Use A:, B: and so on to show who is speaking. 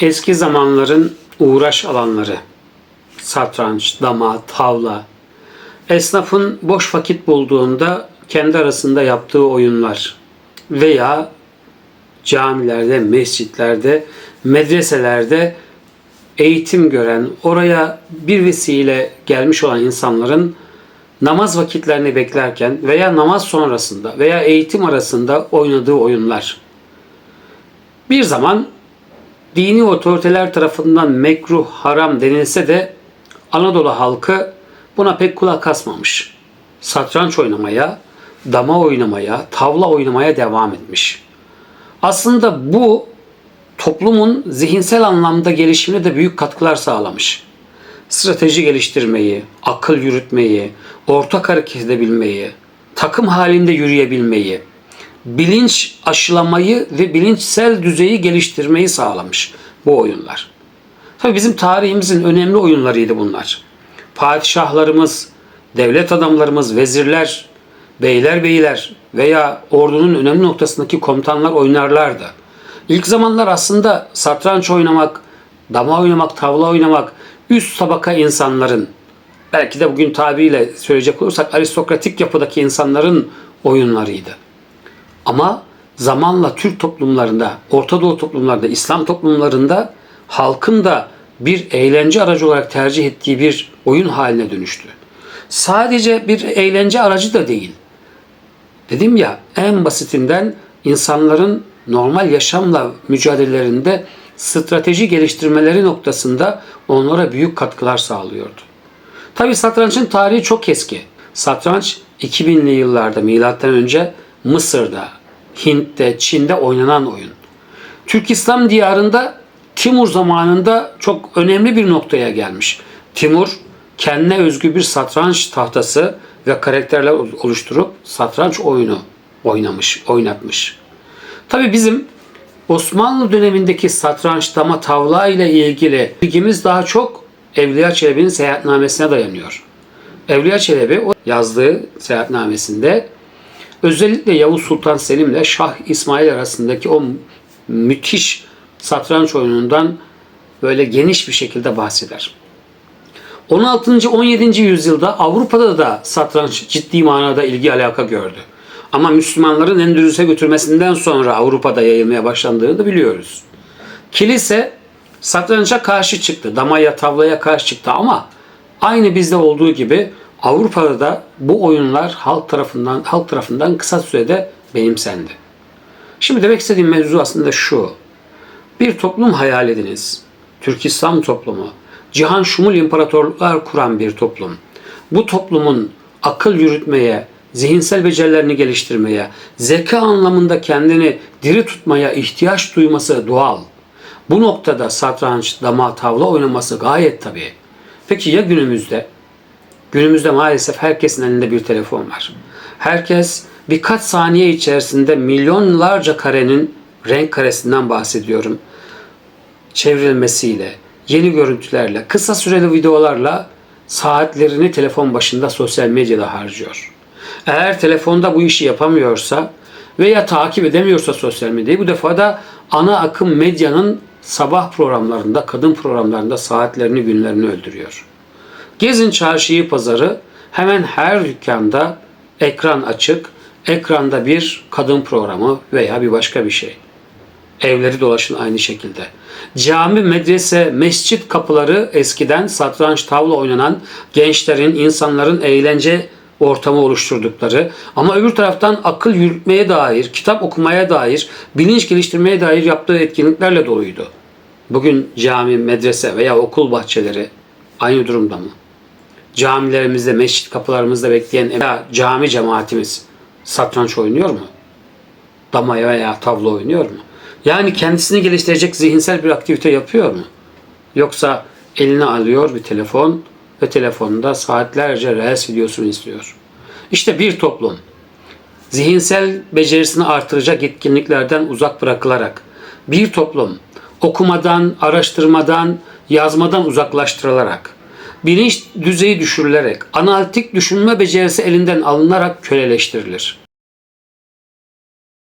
A: Eski zamanların uğraş alanları, satranç, dama, tavla, esnafın boş vakit bulduğunda kendi arasında yaptığı oyunlar veya camilerde, mescitlerde, medreselerde eğitim gören, oraya bir vesile gelmiş olan insanların namaz vakitlerini beklerken veya namaz sonrasında veya eğitim arasında oynadığı oyunlar. Bir zaman dini otoriteler tarafından mekruh, haram denilse de Anadolu halkı buna pek kulak asmamış. Satranç oynamaya, dama oynamaya, tavla oynamaya devam etmiş. Aslında bu toplumun zihinsel anlamda gelişimine de büyük katkılar sağlamış. Strateji geliştirmeyi, akıl yürütmeyi, ortak hareket edebilmeyi, takım halinde yürüyebilmeyi, bilinç aşılamayı ve bilinçsel düzeyi geliştirmeyi sağlamış bu oyunlar. Tabii bizim tarihimizin önemli oyunlarıydı bunlar. Padişahlarımız, devlet adamlarımız, vezirler, beyler beyler veya ordunun önemli noktasındaki komutanlar oynarlardı. İlk zamanlar aslında satranç oynamak, dama oynamak, tavla oynamak üst tabaka insanların belki de bugün tabiriyle söyleyecek olursak aristokratik yapıdaki insanların oyunlarıydı. Ama zamanla Türk toplumlarında, Orta Doğu toplumlarında, İslam toplumlarında halkın da bir eğlence aracı olarak tercih ettiği bir oyun haline dönüştü. Sadece bir eğlence aracı da değil. Dedim ya en basitinden insanların normal yaşamla mücadelelerinde strateji geliştirmeleri noktasında onlara büyük katkılar sağlıyordu. Tabi satrançın tarihi çok eski. Satranç 2000'li yıllarda milattan önce Mısır'da, Hint'te, Çin'de oynanan oyun. Türk İslam diyarında Timur zamanında çok önemli bir noktaya gelmiş. Timur kendine özgü bir satranç tahtası ve karakterler oluşturup satranç oyunu oynamış, oynatmış. Tabi bizim Osmanlı dönemindeki satranç, dama, tavla ile ilgili bilgimiz daha çok Evliya Çelebi'nin seyahatnamesine dayanıyor. Evliya Çelebi o yazdığı seyahatnamesinde özellikle Yavuz Sultan Selim ile Şah İsmail arasındaki o müthiş satranç oyunundan böyle geniş bir şekilde bahseder. 16. 17. yüzyılda Avrupa'da da satranç ciddi manada ilgi alaka gördü. Ama Müslümanların Endülüs'e götürmesinden sonra Avrupa'da yayılmaya başlandığını da biliyoruz. Kilise satranca karşı çıktı, damaya, tavlaya karşı çıktı ama aynı bizde olduğu gibi Avrupa'da da bu oyunlar halk tarafından halk tarafından kısa sürede benimsendi. Şimdi demek istediğim mevzu aslında şu. Bir toplum hayal ediniz. Türk İslam toplumu, cihan şumul imparatorluklar kuran bir toplum. Bu toplumun akıl yürütmeye, zihinsel becerilerini geliştirmeye, zeka anlamında kendini diri tutmaya ihtiyaç duyması doğal. Bu noktada satranç, dama, tavla oynaması gayet tabii. Peki ya günümüzde? Günümüzde maalesef herkesin elinde bir telefon var. Herkes birkaç saniye içerisinde milyonlarca karenin renk karesinden bahsediyorum. Çevrilmesiyle, yeni görüntülerle, kısa süreli videolarla saatlerini telefon başında sosyal medyada harcıyor. Eğer telefonda bu işi yapamıyorsa veya takip edemiyorsa sosyal medyayı bu defa da ana akım medyanın sabah programlarında, kadın programlarında saatlerini, günlerini öldürüyor. Gezin çarşıyı, pazarı hemen her dükkanda ekran açık, ekranda bir kadın programı veya bir başka bir şey. Evleri dolaşın aynı şekilde. Cami, medrese, mescit kapıları eskiden satranç, tavla oynanan gençlerin, insanların eğlence ortamı oluşturdukları ama öbür taraftan akıl yürütmeye dair, kitap okumaya dair, bilinç geliştirmeye dair yaptığı etkinliklerle doluydu. Bugün cami, medrese veya okul bahçeleri aynı durumda mı? Camilerimizde, mescit kapılarımızda bekleyen veya cami cemaatimiz satranç oynuyor mu? Damaya veya tavla oynuyor mu? Yani kendisini geliştirecek zihinsel bir aktivite yapıyor mu? Yoksa eline alıyor bir telefon ve telefonda saatlerce reels videosunu izliyor. İşte bir toplum zihinsel becerisini artıracak etkinliklerden uzak bırakılarak bir toplum okumadan, araştırmadan, yazmadan uzaklaştırılarak, bilinç düzeyi düşürülerek, analitik düşünme becerisi elinden alınarak köleleştirilir.